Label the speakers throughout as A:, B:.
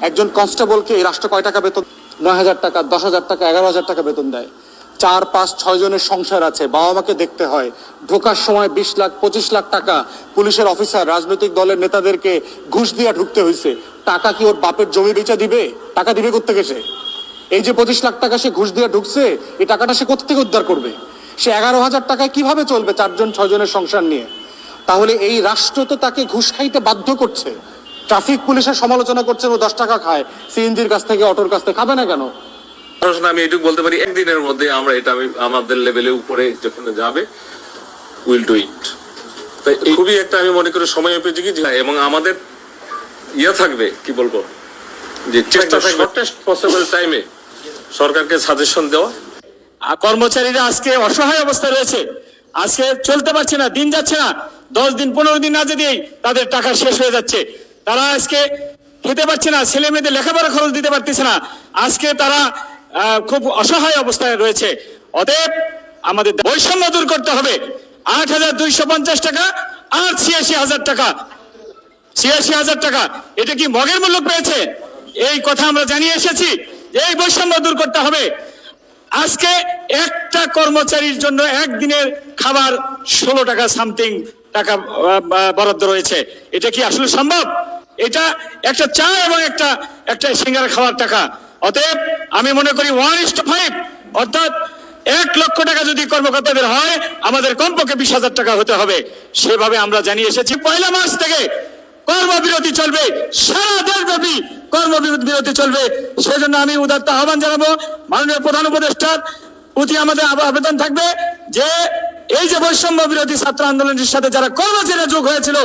A: একজন কনস্টেবলকে এই রাষ্ট্র কয় টাকা বেতন? নয় হাজার টাকা, দশ হাজার টাকা, এগারো হাজার টাকা বেতন দেয়। চার, পাঁচ, ছয় জনের সংসার আছে বাবা মাকে দেখতে হয়। ঢোকার সময় বিশ লাখ, পঁচিশ লাখ টাকা পুলিশের অফিসার, রাজনৈতিক দলের নেতাদেরকে ঘুষ দিয়ে ঢুকতে হয়েছে টাকা কি ওর বাপের জমি বেচা দিবে? টাকা দিবে কোথেকে সে? এই যে পঁচিশ লাখ টাকা সে ঘুষ দিয়ে ঢুকছে, এই টাকাটা সে কোথেকে উদ্ধার করবে? সে এগারো হাজার টাকায় কীভাবে চলবে চারজন ছয়জনের সংসার নিয়ে? তাহলে এই রাষ্ট্র তো তাকে ঘুষ খাইতে বাধ্য করছে। ট্রাফিক পুলিশের সমালোচনা করছেন ও দশ টাকা খায়। সিএনজির কাছ থেকে অটোর কাছ থেকে খাবে না কেন?
B: আমি এটুকু বলতে পারি একদিনের মধ্যে আমরা এটা আমি আমাদের লেভেলে উপরে যেখানে যাবে উইল ডু ইট তাই খুবই একটা আমি মনে করি সময় উপযোগী যে- এবং আমাদের ইয়ে থাকবে কি বলব? যে চেষ্টা থাকবে শর্টেস্ট পসিবল টাইমে সরকারকে সাজেশন দেওয়া।
C: আর কর্মচারীরা আজকে অসহায় অবস্থায় রয়েছে। আজকে চলতে পারছে না দিন যাচ্ছে না। দশ দিন পনেরো দিন না যেতেই তাদের টাকা শেষ হয়ে যাচ্ছে। তারা আজকে খেতে পারছে না, ছেলে মেয়েদের লেখাপড়া খরচ দিতে পারতেছে না। আজকে তারা খুব অসহায় অবস্থায় রয়েছে। অতএব আমাদের বৈষম্য দূর করতে হবে। আট হাজার দুইশো পঞ্চাশ টাকা আর ছিয়াশি হাজার টাকা। ছিয়াশি হাজার টাকা। এটা কি মগের মূল্য পেয়েছে? এই কথা আমরা জানিয়ে এসেছি এই বৈষম্য দূর করতে হবে। আজকে একটা কর্মচারীর জন্য একদিনের খাবার ষোলো টাকা সামথিং টাকা বরাদ্দ রয়েছে। এটা কি আসলে সম্ভব? এটা একটা চা এবং একটা একটা সিঙ্গারা খাওয়ার টাকা। অতএব আমি মনে করি ওয়ান ইস ফাইভ অর্থাৎ এক লক্ষ টাকা যদি কর্মকর্তাদের হয়, আমাদের কমপক্ষে বিশ হাজার টাকা হতে হবে। সেভাবে আমরা জানিয়ে এসেছি, পয়লা মাস থেকে কর্মবিরতি চলবে, সারা দেশব্যাপী কর্মবিরতি চলবে। সেজন্য আমি উদাত্ত আহ্বান জানাব, মাননীয় প্রধান উপদেষ্টার প্রতি আমাদের আবেদন থাকবে যে এই যে বৈষম্য বিরোধী ছাত্র আন্দোলনের সাথে যারা কর্মচারীরা যোগ হয়েছিল,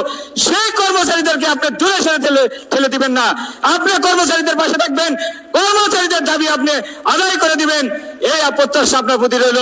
C: সেই কর্মচারীদেরকে আপনি দূরে সরে ঠেলে দিবেন না। আপনি কর্মচারীদের পাশে থাকবেন, কর্মচারীদের দাবি আপনি আদায় করে দিবেন। এই প্রত্যাশা আপনার প্রতি রইল।